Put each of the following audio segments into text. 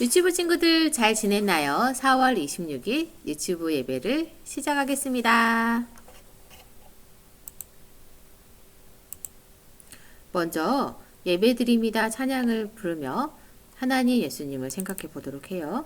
유치부 친구들 잘 지냈나요? 4월 26일 유치부 예배를 시작하겠습니다. 먼저 예배드립니다 찬양을 부르며 하나님 예수님을 생각해 보도록 해요.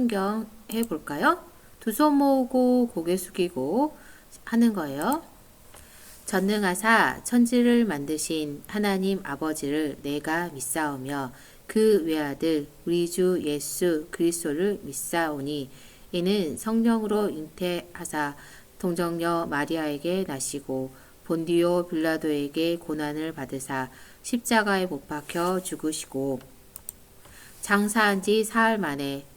신경 해 볼까요? 두 손 모으고 고개 숙이고 하는 거예요. 전능하사 천지를 만드신 하나님 아버지를 내가 믿사오며 그 외아들 우리 주 예수 그리스도를 믿사오니 이는 성령으로 잉태하사 동정녀 마리아에게 나시고 본디오 빌라도에게 고난을 받으사 십자가에 못 박혀 죽으시고 장사한 지 사흘 만에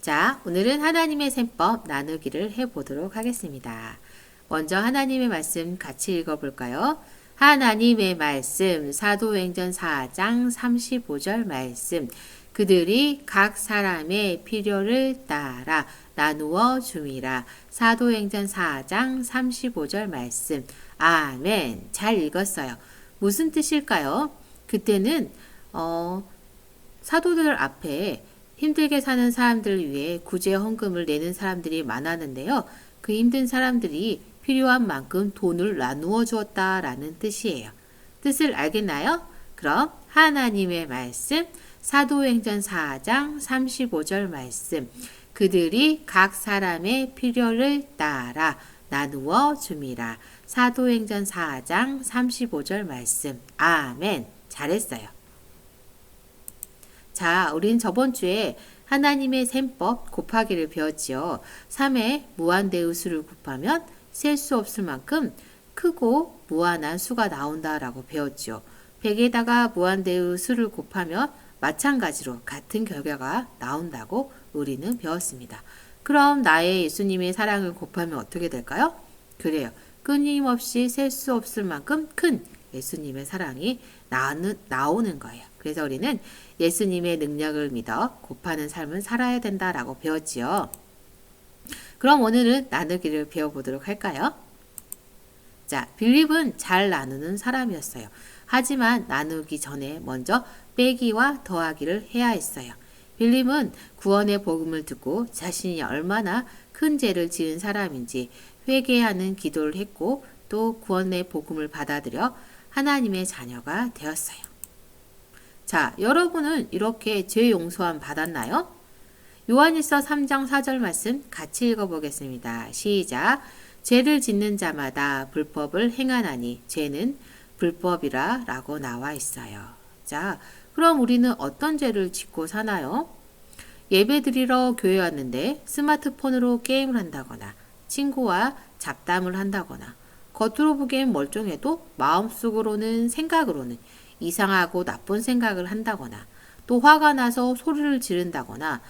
자, 오늘은 하나님의 셈법 나누기를 해보도록 하겠습니다. 먼저 하나님의 말씀 같이 읽어볼까요? 하나님의 말씀, 사도행전 4장 35절 말씀. 그들이 각 사람의 필요를 따라 나누어 줌이라. 사도행전 4장 35절 말씀. 아멘. 잘 읽었어요. 무슨 뜻일까요? 그때는, 어, 사도들 앞에 힘들게 사는 사람들을 위해 구제 헌금을 내는 사람들이 많았는데요. 그 힘든 사람들이 필요한 만큼 돈을 나누어 주었다라는 뜻이에요. 뜻을 알겠나요? 그럼 하나님의 말씀 사도행전 4장 35절 말씀 그들이 각 사람의 필요를 따라 나누어 줌이라. 사도행전 4장 35절 말씀. 아멘. 잘했어요. 자, 우린 저번 주에 하나님의 셈법 곱하기를 배웠지요. 3의 무한대의 수를 곱하면 셀 수 없을 만큼 크고 무한한 수가 나온다라고 배웠죠. 100에다가 무한대의 수를 곱하면 마찬가지로 같은 결과가 나온다고 우리는 배웠습니다. 그럼 나의 예수님의 사랑을 곱하면 어떻게 될까요? 그래요. 끊임없이 셀 수 없을 만큼 큰 예수님의 사랑이 나오는, 나오는 거예요. 그래서 우리는 예수님의 능력을 믿어 곱하는 삶을 살아야 된다라고 배웠지요. 그럼 오늘은 나누기를 배워보도록 할까요? 자, 빌립은 잘 나누는 사람이었어요. 하지만 나누기 전에 먼저 빼기와 더하기를 해야 했어요. 빌립은 구원의 복음을 듣고 자신이 얼마나 큰 죄를 지은 사람인지 회개하는 기도를 했고 또 구원의 복음을 받아들여 하나님의 자녀가 되었어요. 자, 여러분은 이렇게 죄 용서함 받았나요? 요한일서 3장 4절 말씀 같이 읽어보겠습니다. 시작. 죄를 짓는 자마다 불법을 행하나니 죄는 불법이라 라고 나와 있어요. 자, 그럼 우리는 어떤 죄를 짓고 사나요? 예배 드리러 교회 왔는데 스마트폰으로 게임을 한다거나 친구와 잡담을 한다거나 겉으로 보기엔 멀쩡해도 마음속으로는 생각으로는 이상하고 나쁜 생각을 한다거나 또 화가 나서 소리를 지른다거나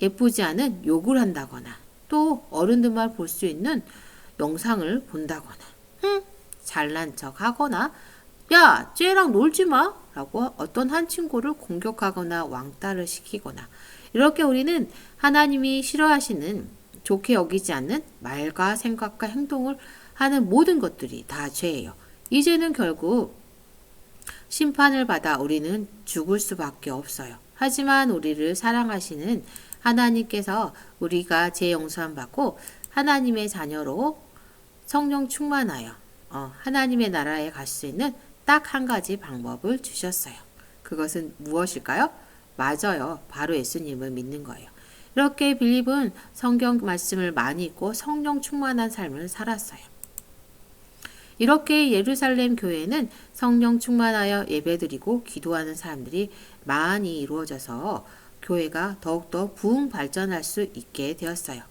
예쁘지 않은 욕을 한다거나 또 어른들만 볼 수 있는 영상을 본다거나 흠 잘난 척 하거나 야 쟤랑 놀지 마 라고 어떤 한 친구를 공격하거나 왕따를 시키거나 이렇게 우리는 하나님이 싫어하시는 좋게 여기지 않는 말과 생각과 행동을 하는 모든 것들이 다 죄예요. 이제는 결국 심판을 받아 우리는 죽을 수밖에 없어요. 하지만 우리를 사랑하시는 하나님께서 우리가 죄 용서함 받고 하나님의 자녀로 성령 충만하여 어, 하나님의 나라에 갈 수 있는 딱 한 가지 방법을 주셨어요. 그것은 무엇일까요? 맞아요. 바로 예수님을 믿는 거예요. 이렇게 빌립은 성경 말씀을 많이 읽고 성령 충만한 삶을 살았어요. 이렇게 예루살렘 교회는 성령 충만하여 예배드리고 기도하는 사람들이 많이 이루어져서 교회가 더욱더 부흥 발전할 수 있게 되었어요.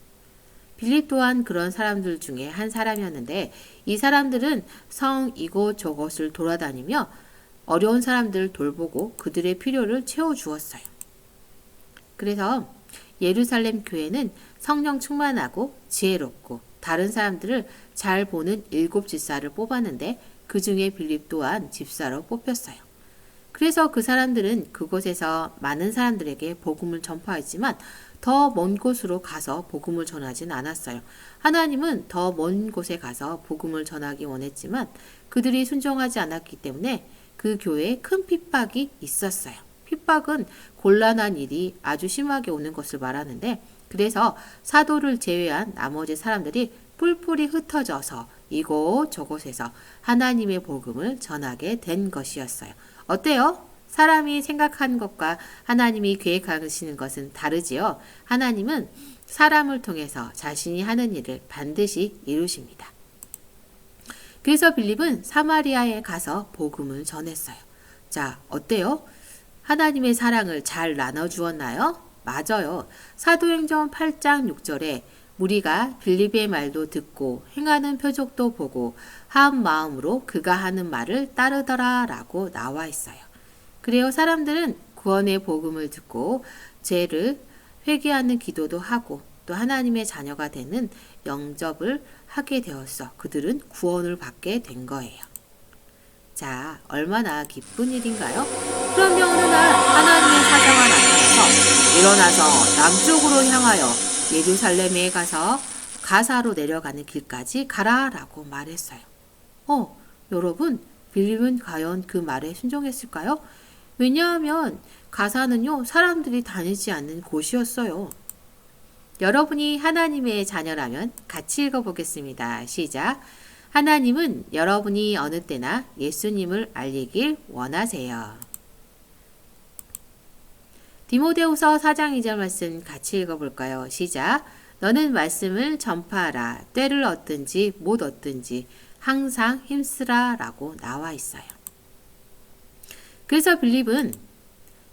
빌립 또한 그런 사람들 중에 한 사람이었는데 이 사람들은 성 이곳 저곳을 돌아다니며 어려운 사람들을 돌보고 그들의 필요를 채워주었어요. 그래서 예루살렘 교회는 성령 충만하고 지혜롭고 다른 사람들을 잘 보는 일곱 집사를 뽑았는데 그 중에 빌립 또한 집사로 뽑혔어요. 그래서 그 사람들은 그곳에서 많은 사람들에게 복음을 전파했지만 더 먼 곳으로 가서 복음을 전하진 않았어요. 하나님은 더 먼 곳에 가서 복음을 전하기 원했지만 그들이 순종하지 않았기 때문에 그 교회에 큰 핍박이 있었어요. 핍박은 곤란한 일이 아주 심하게 오는 것을 말하는데 그래서 사도를 제외한 나머지 사람들이 뿔뿔이 흩어져서 이곳 저곳에서 하나님의 복음을 전하게 된 것이었어요. 어때요? 사람이 생각하는 것과 하나님이 계획하시는 것은 다르지요. 하나님은 사람을 통해서 자신이 하는 일을 반드시 이루십니다. 그래서 빌립은 사마리아에 가서 복음을 전했어요. 자, 어때요? 하나님의 사랑을 잘 나눠주었나요? 맞아요. 사도행전 8장 6절에 무리가 빌립의 말도 듣고 행하는 표적도 보고 한 마음으로 그가 하는 말을 따르더라 라고 나와 있어요. 그래요. 사람들은 구원의 복음을 듣고 죄를 회개하는 기도도 하고 또 하나님의 자녀가 되는 영접을 하게 되었어. 그들은 구원을 받게 된 거예요. 자, 얼마나 기쁜 일인가요? 그런데 어느 날 하나님의 사자가 나타나 서 일어나서 남쪽으로 향하여 예루살렘에 가서 가사로 내려가는 길까지 가라라고 말했어요. 어, 여러분, 빌립은 과연 그 말에 순종했을까요? 왜냐하면 가사는요, 사람들이 다니지 않는 곳이었어요. 여러분이 하나님의 자녀라면 같이 읽어보겠습니다. 시작. 하나님은 여러분이 어느 때나 예수님을 알리길 원하세요. 디모데후서 4장 2절 말씀 같이 읽어볼까요? 시작. 너는 말씀을 전파하라. 때를 얻든지 못 얻든지 항상 힘쓰라 라고 나와 있어요. 그래서 빌립은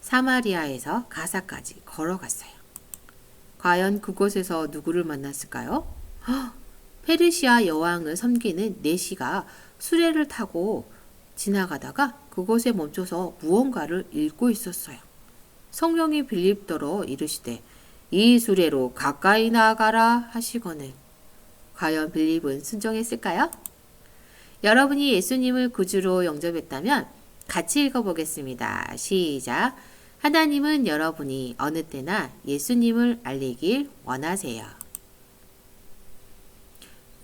사마리아에서 가사까지 걸어갔어요. 과연 그곳에서 누구를 만났을까요? 헉, 페르시아 여왕을 섬기는 네시가 수레를 타고 지나가다가 그곳에 멈춰서 무언가를 읽고 있었어요. 성령이 빌립더러 이르시되 이 수레로 가까이 나아가라 하시거늘 과연 빌립은 순종했을까요? 여러분이 예수님을 구주로 영접했다면 같이 읽어보겠습니다. 시작. 하나님은 여러분이 어느 때나 예수님을 알리길 원하세요.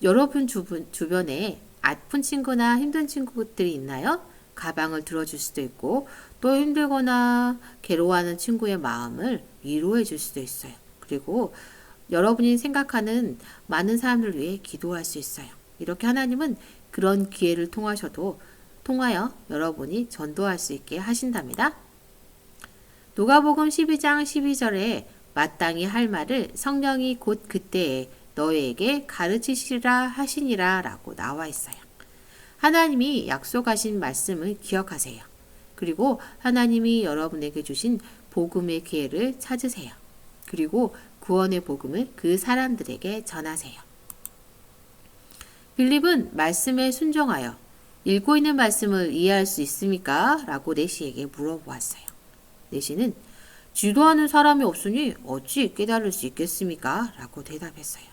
여러분 주변, 주변에 아픈 친구나 힘든 친구들이 있나요? 가방을 들어줄 수도 있고 또 힘들거나 괴로워하는 친구의 마음을 위로해 줄 수도 있어요. 그리고 여러분이 생각하는 많은 사람들 위해 기도할 수 있어요. 이렇게 하나님은 그런 기회를 통하셔도 통하여 여러분이 전도할 수 있게 하신답니다. 누가복음 12장 12절에 마땅히 할 말을 성령이 곧 그때에 너에게 가르치시라 하시니라 라고 나와 있어요. 하나님이 약속하신 말씀을 기억하세요. 그리고 하나님이 여러분에게 주신 복음의 기회를 찾으세요. 그리고 구원의 복음을 그 사람들에게 전하세요. 빌립은 말씀에 순종하여 읽고 있는 말씀을 이해할 수 있습니까? 라고 내시에게 물어보았어요. 내시는 지도하는 사람이 없으니 어찌 깨달을 수 있겠습니까? 라고 대답했어요.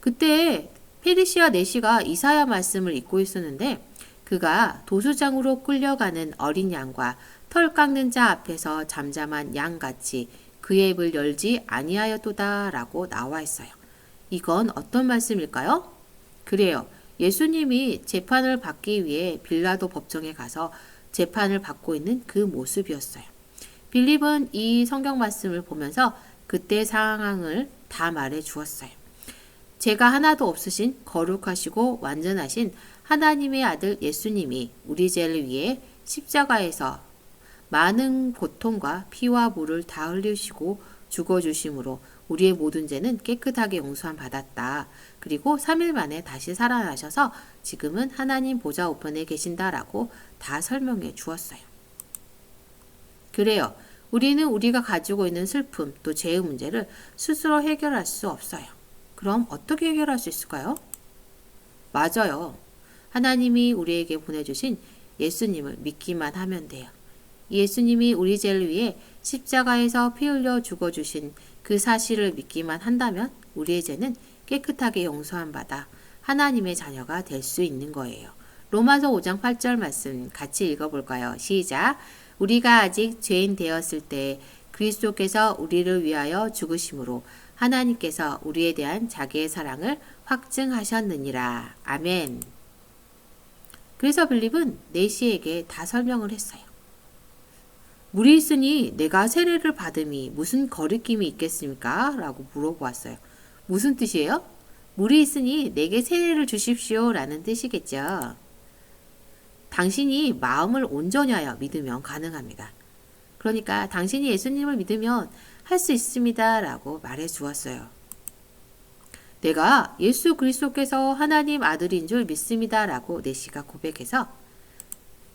그때 페리시아 내시가 이사야 말씀을 읽고 있었는데 그가 도수장으로 끌려가는 어린 양과 털 깎는 자 앞에서 잠잠한 양같이 그의 입을 열지 아니하였도다 라고 나와 있어요. 이건 어떤 말씀일까요? 그래요. 예수님이 재판을 받기 위해 빌라도 법정에 가서 재판을 받고 있는 그 모습이었어요. 빌립은 이 성경 말씀을 보면서 그때 상황을 다 말해 주었어요. 죄가 하나도 없으신 거룩하시고 완전하신 하나님의 아들 예수님이 우리 죄를 위해 십자가에서 많은 고통과 피와 물을 다 흘리시고 죽어주심으로 우리의 모든 죄는 깨끗하게 용서함 받았다. 그리고 3일 만에 다시 살아나셔서 지금은 하나님 보좌 우편에 계신다라고 다 설명해 주었어요. 그래요. 우리는 우리가 가지고 있는 슬픔 또 죄의 문제를 스스로 해결할 수 없어요. 그럼 어떻게 해결할 수 있을까요? 맞아요. 하나님이 우리에게 보내주신 예수님을 믿기만 하면 돼요. 예수님이 우리 죄를 위해 십자가에서 피 흘려 죽어주신 그 사실을 믿기만 한다면 우리의 죄는 깨끗하게 용서한 받아 하나님의 자녀가 될 수 있는 거예요. 로마서 5장 8절 말씀 같이 읽어볼까요? 시작. 우리가 아직 죄인 되었을 때 그리스도께서 우리를 위하여 죽으심으로 하나님께서 우리에 대한 자기의 사랑을 확증하셨느니라. 아멘. 그래서 빌립은 네시에게 다 설명을 했어요. 물이 있으니 내가 세례를 받음이 무슨 거리낌이 있겠습니까? 라고 물어보았어요. 무슨 뜻이에요? 물이 있으니 내게 세례를 주십시오. 라는 뜻이겠죠. 당신이 마음을 온전히 하여 믿으면 가능합니다. 그러니까 당신이 예수님을 믿으면 할 수 있습니다. 라고 말해 주었어요. 내가 예수 그리스도께서 하나님 아들인 줄 믿습니다. 라고 네시가 고백해서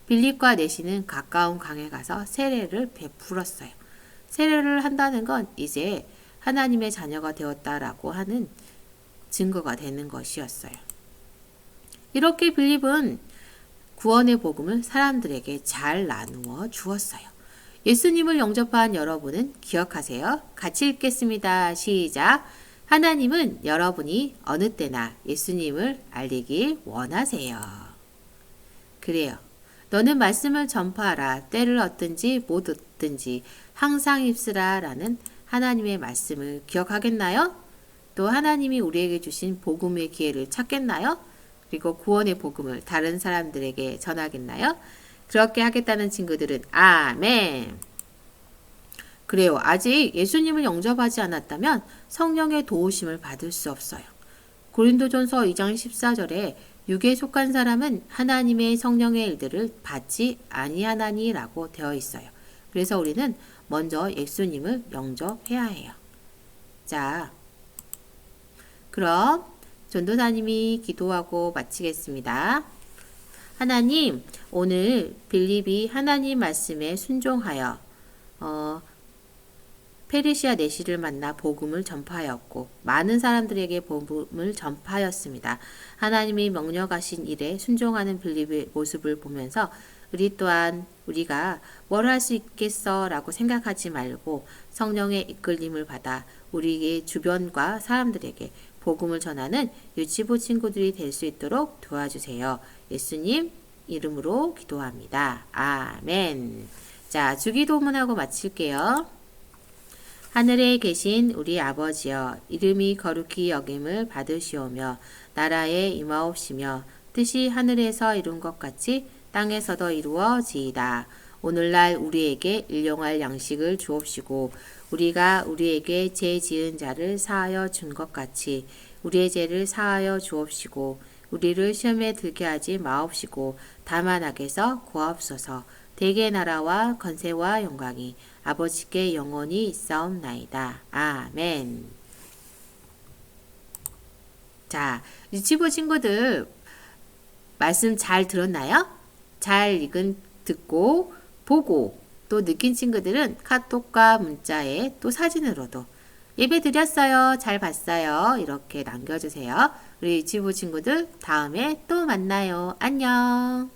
빌립과 네시는 가까운 강에 가서 세례를 베풀었어요. 세례를 한다는 건 이제 하나님의 자녀가 되었다라고 하는 증거가 되는 것이었어요. 이렇게 빌립은 구원의 복음을 사람들에게 잘 나누어 주었어요. 예수님을 영접한 여러분은 기억하세요. 같이 읽겠습니다. 시작. 하나님은 여러분이 어느 때나 예수님을 알리길 원하세요. 그래요. 너는 말씀을 전파하라. 때를 얻든지 못 얻든지 항상 입쓰라. 라는 하나님의 말씀을 기억하겠나요? 또 하나님이 우리에게 주신 복음의 기회를 찾겠나요? 그리고 구원의 복음을 다른 사람들에게 전하겠나요? 그렇게 하겠다는 친구들은 아멘. 그래요. 아직 예수님을 영접하지 않았다면 성령의 도우심을 받을 수 없어요. 고린도전서 2장 14절에 육에 속한 사람은 하나님의 성령의 일들을 받지 아니하나니라고 되어 있어요. 그래서 우리는 먼저 예수님을 영접해야 해요. 자, 그럼 전도사님이 기도하고 마치겠습니다. 하나님, 오늘 빌립이 하나님 말씀에 순종하여 어, 페르시아 내시를 만나 복음을 전파하였고 많은 사람들에게 복음을 전파하였습니다. 하나님이 명령하신 일에 순종하는 빌립의 모습을 보면서 우리 또한 우리가 뭘 할 수 있겠어라고 생각하지 말고 성령의 이끌림을 받아 우리의 주변과 사람들에게 복음을 전하는 유치부 친구들이 될 수 있도록 도와주세요. 예수님 이름으로 기도합니다. 아멘. 자, 주기도문하고 마칠게요. 하늘에 계신 우리 아버지여 이름이 거룩히 여김을 받으시오며 나라에 임하옵시며 뜻이 하늘에서 이룬 것 같이 땅에서도 이루어지이다. 오늘날 우리에게 일용할 양식을 주옵시고 우리가 우리에게 죄 지은 자를 사하여 준 것 같이 우리의 죄를 사하여 주옵시고 우리를 시험에 들게 하지 마옵시고 다만 악에서 구하옵소서 대개 나라와 건세와 영광이 아버지께 영원히 있사옵나이다. 아멘. 자, 유치부 친구들 말씀 잘 들었나요? 잘 읽은 듣고 보고 또또 느낀 친구들은 카톡과 문자에 또 사진으로도 예배 드렸어요. 잘 봤어요. 이렇게 남겨주세요. 우리 유치부 친구들 다음에 또 만나요. 안녕.